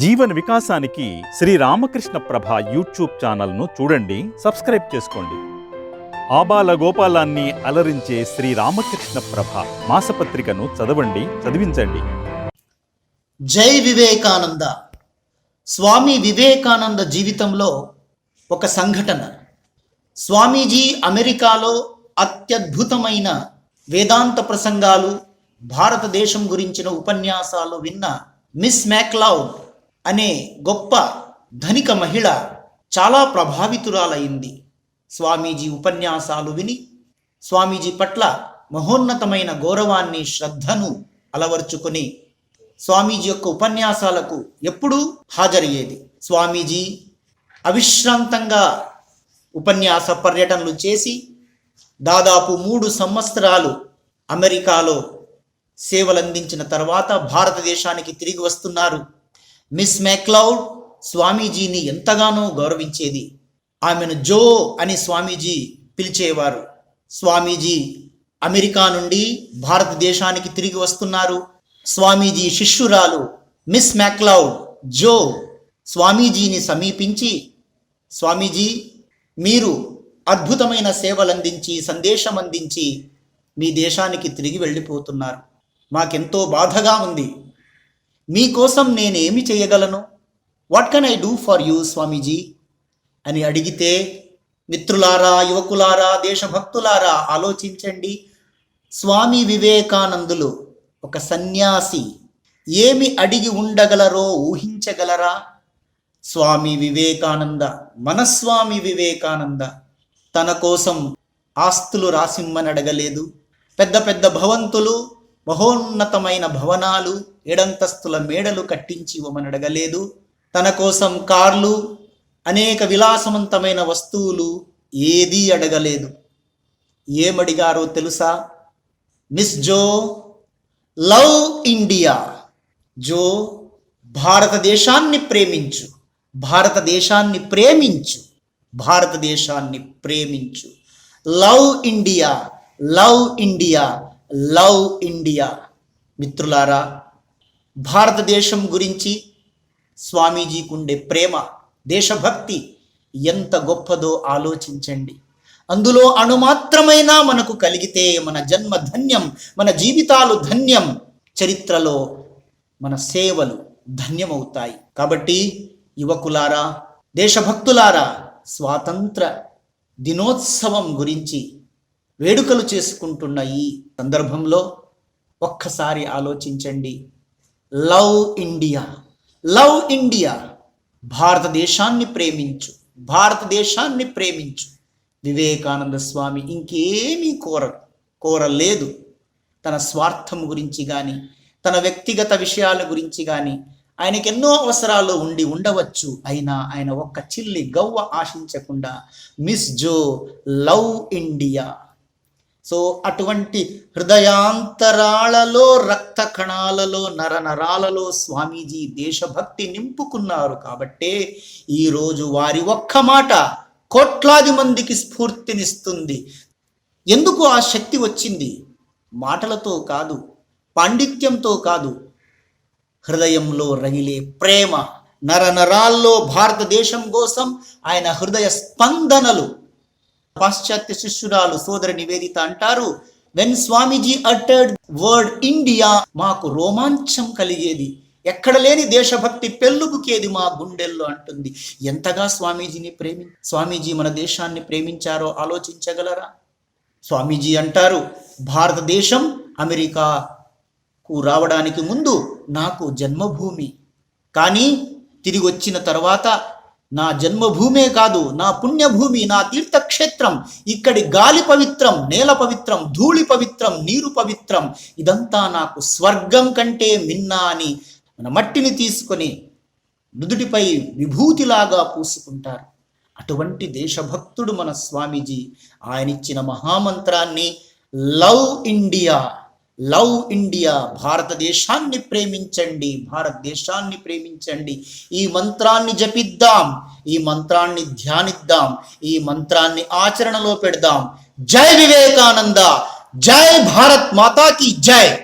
జీవన వికాసానికి శ్రీ రామకృష్ణ ప్రభ యూట్యూబ్ ఛానల్ను చూడండి సబ్స్క్రైబ్ చేసుకోండి. ఆబాల గోపాలాన్ని అలరించే శ్రీ రామకృష్ణ ప్రభ మాసపత్రికను చదవండి చదివించండి. జై వివేకానంద. స్వామి వివేకానంద జీవితంలో ఒక సంఘటన. స్వామీజీ అమెరికాలో అత్యద్భుతమైన వేదాంత ప్రసంగాలు భారతదేశం గురించిన ఉపన్యాసాలు విన్న మిస్ మ్యాక్లౌడ్ అనే గొప్ప ధనిక మహిళ చాలా ప్రభావితురాలైంది. స్వామీజీ ఉపన్యాసాలు విని స్వామీజీ పట్ల మహోన్నతమైన గౌరవాన్ని శ్రద్ధను అలవర్చుకుని స్వామీజీ యొక్క ఉపన్యాసాలకు ఎప్పుడూ హాజరయ్యేది. స్వామీజీ అవిశ్రాంతంగా ఉపన్యాస పర్యటనలు చేసి దాదాపు మూడు సంవత్సరాలు అమెరికాలో సేవలందించిన తర్వాత భారతదేశానికి తిరిగి వస్తున్నారు. మిస్ మెక్లౌడ్ స్వామీజీని ఎంతగానో గౌరవించేది. ఆమెను జో అని స్వామీజీ పిలిచేవారు. స్వామీజీ అమెరికా నుండి భారతదేశానికి తిరిగి వస్తున్నారు. స్వామీజీ శిష్యురాలు మిస్ మ్యాక్లౌడ్ జో స్వామీజీని సమీపించి స్వామీజీ మీరు అద్భుతమైన సేవలందించి సందేశం అందించి మీ దేశానికి తిరిగి వెళ్ళిపోతున్నారు. మాకెంతో బాధగా ఉంది. మీకోసం నేనేమి చేయగలను? What can I do for you Swamiji? అని అడిగితే మిత్రులారా యువకులారా దేశభక్తులారా ఆలోచించండి. స్వామి వివేకానందులు ఒక సన్యాసి ఏమి అడిగి ఉండగలరో ఊహించగలరా? స్వామి వివేకానంద మనస్వామి వివేకానంద తన కోసం ఆస్తులు రాసిమ్మని అడగలేదు. పెద్ద పెద్ద భవంతులు మహోన్నతమైన భవనాలు ఏడంతస్తుల మేడలు కట్టించి ఇవ్వమని అడగలేదు తన కోసం కార్లు అనేక విలాసవంతమైన వస్తువులు ఏదీ అడగలేదు. ఏమడిగారో తెలుసా? Miss Joe love India. Joe భారతదేశాన్ని ప్రేమించు. భారతదేశాన్ని ప్రేమించు. భారతదేశాన్ని ప్రేమించు. Love India love India love India. మిత్రులారా భారతదేశం గురించి స్వామీజీకి ఉండే ప్రేమ దేశభక్తి ఎంత గొప్పదో ఆలోచించండి. అందులో అణుమాత్రమైనా మనకు కలిగితే మన జన్మ ధన్యం మన జీవితాలు ధన్యం చరిత్రలో మన సేవలు ధన్యమవుతాయి. కాబట్టి యువకులారా దేశభక్తులారా స్వాతంత్ర దినోత్సవం గురించి వేడుకలు చేసుకుంటున్న ఈ సందర్భంలో ఒక్కసారి ఆలోచించండి. Love India. లవ్ ఇండియా భారతదేశాన్ని ప్రేమించు భారతదేశాన్ని ప్రేమించు. వివేకానంద స్వామి ఇంకేమీ కోర కోరలేదు. తన స్వార్థం గురించి కానీ తన వ్యక్తిగత విషయాల గురించి కానీ ఆయనకి ఎన్నో అవసరాలు ఉండి ఉండవచ్చు. అయినా ఆయన ఒక్క చిల్లి గవ్వ ఆశించకుండా Miss Joe love India. So అటువంటి హృదయాంతరాలలో రక్త కణాలలో నరనరాలలో స్వామీజీ దేశభక్తి నింపుకున్నారు కాబట్టే ఈరోజు వారి ఒక్క మాట కోట్లాది మందికి స్ఫూర్తినిస్తుంది. ఎందుకు ఆ శక్తి వచ్చింది? మాటలతో కాదు పాండిత్యంతో కాదు. హృదయంలో రగిలే ప్రేమ నరనరాల్లో భారతదేశం కోసం ఆయన హృదయ స్పందనలు పాశ్చాత్య శిష్యురాలు సోదరి నివేదిత అంటారు when Swamiji uttered word India మాకు రోమాంచం కలిగేది. ఎక్కడ లేని దేశభక్తి పెళ్ళుబుకేది మా గుండెల్లో అంటుంది. ఎంతగా స్వామీజీని ప్రేమి స్వామీజీ మన దేశాన్ని ప్రేమించారో ఆలోచించగలరా? స్వామీజీ అంటారు భారతదేశం అమెరికాకు రావడానికి ముందు నాకు జన్మభూమి. కానీ తిరిగి వచ్చిన తర్వాత నా జన్మభూమే కాదు నా పుణ్యభూమి నా తీర్థక్షేత్రం ఇక్కడి గాలి పవిత్రం నేల పవిత్రం ధూళి పవిత్రం నీరు పవిత్రం ఇదంతా నాకు స్వర్గం కంటే మిన్నా అని మన మట్టిని తీసుకొని నుదుటిపై విభూతిలాగా పూసుకుంటారు. అటువంటి దేశభక్తుడు మన స్వామీజీ. ఆయనిచ్చిన మహామంత్రాన్ని లవ్ ఇండియా లవ్ ఇండియా భారతదేశాన్ని ప్రేమించండి భారతదేశాన్ని ప్రేమించండి. ఈ మంత్రాన్ని జపిద్దాం ఈ మంత్రాన్ని ధ్యానిద్దాం ఈ మంత్రాన్ని ఆచరణలో పెడదాం. జై వివేకానంద జై భారత్ మాతాకి జై.